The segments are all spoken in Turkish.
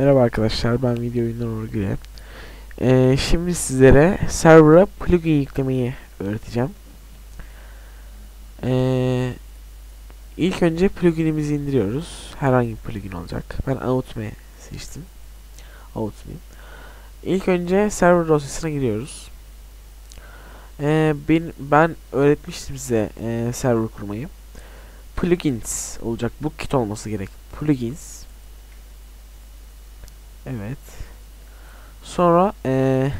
Merhaba arkadaşlar ben video oyunları Orgül'e. Ee, şimdi sizlere server'a plugin yüklemeyi öğreteceğim. Ee, ilk önce pluginimizi indiriyoruz. Herhangi bir plugin olacak. Ben Outme seçtim. Outme. İlk önce server dosyasına giriyoruz. Ee, ben, ben öğretmiştim size e, server kurmayı. Plugins olacak. Bu kit olması gerek. Plugins. Evet. Sonra eee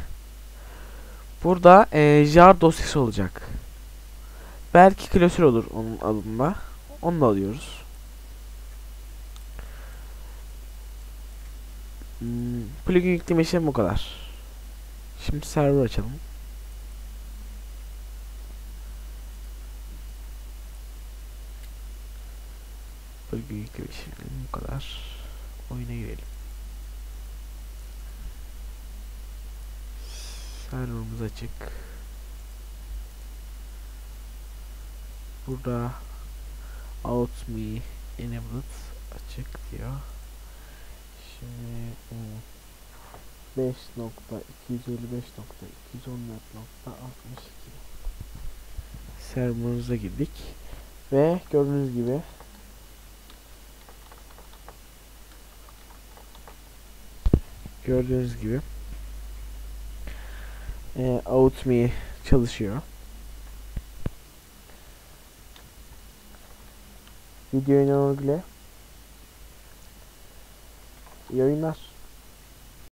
burada eee jar dosyası olacak. Belki klasör olur onun adında. Onu da alıyoruz. Hmm, plugin yükleme işlemi bu kadar. Şimdi server açalım. Plugin yükleme işlemi bu kadar. Oyuna girelim. Serverımız açık. Burada out me enabled açık diyor. Şimdi 5.255.214.62 serverımıza girdik ve gördüğünüz gibi gördüğünüz gibi e, OutMe çalışıyor. Video oynamak İyi oyunlar.